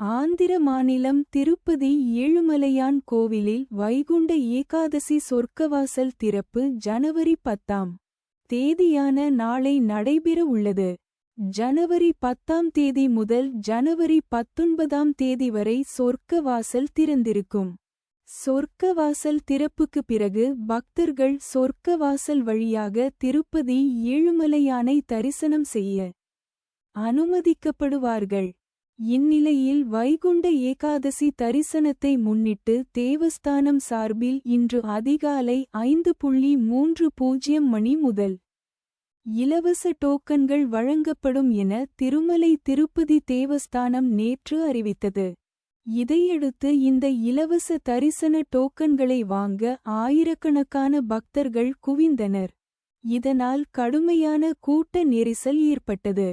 ஆந்திர மாநிலம் திருப்பதி ஏழுமலையான் கோவிலில் வைகுண்ட ஏகாதசி சொர்க்கவாசல் திறப்பு ஜனவரி பத்தாம் தேதியான நாளை நடைபெற உள்ளது. ஜனவரி பத்தாம் தேதி முதல் ஜனவரி பத்தொன்பதாம் தேதி வரை சொர்க்க வாசல் திறந்திருக்கும். சொர்க்க வாசல் திறப்புக்கு பிறகு பக்தர்கள் சொர்க்க வாசல் வழியாக திருப்பதி ஏழுமலையானை தரிசனம் செய்ய அனுமதிக்கப்படுவார்கள். இந்நிலையில் வைகுண்ட ஏகாதசி தரிசனத்தை முன்னிட்டு தேவஸ்தானம் சார்பில் இன்று அதிகாலை ஐந்து புள்ளி மூன்று பூஜ்ஜியம் மணி முதல் இலவச டோக்கன்கள் வழங்கப்படும் என திருமலை திருப்பதி தேவஸ்தானம் நேற்று அறிவித்தது. இதையடுத்து இந்த இலவச தரிசன டோக்கன்களை வாங்க ஆயிரக்கணக்கான பக்தர்கள் குவிந்தனர். இதனால் கடுமையான கூட்ட நெரிசல் ஏற்பட்டது.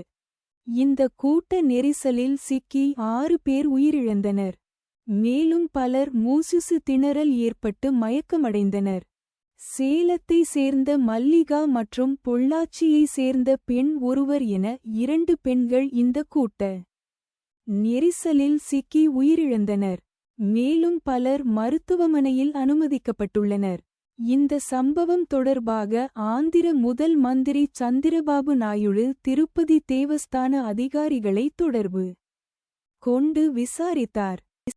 இந்த கூட்ட நெரிசலில் சிக்கி ஆறு பேர் உயிரிழந்தனர். மேலும் பலர் மூசுசு திணறல் ஏற்பட்டு மயக்கமடைந்தனர். சேலத்தை சேர்ந்த மல்லிகா மற்றும் பொள்ளாச்சியை சேர்ந்த பெண் ஒருவர் என இரண்டு பெண்கள் இந்த கூட்ட நெரிசலில் சிக்கி உயிரிழந்தனர். மேலும் பலர் மருத்துவமனையில் அனுமதிக்கப்பட்டுள்ளனர். இந்த சம்பவம் தொடர்பாக ஆந்திர முதல் மந்திரி சந்திரபாபு நாயுடு திருப்பதி தேவஸ்தான அதிகாரிகளை தொடர்பு கொண்டு விசாரித்தார்.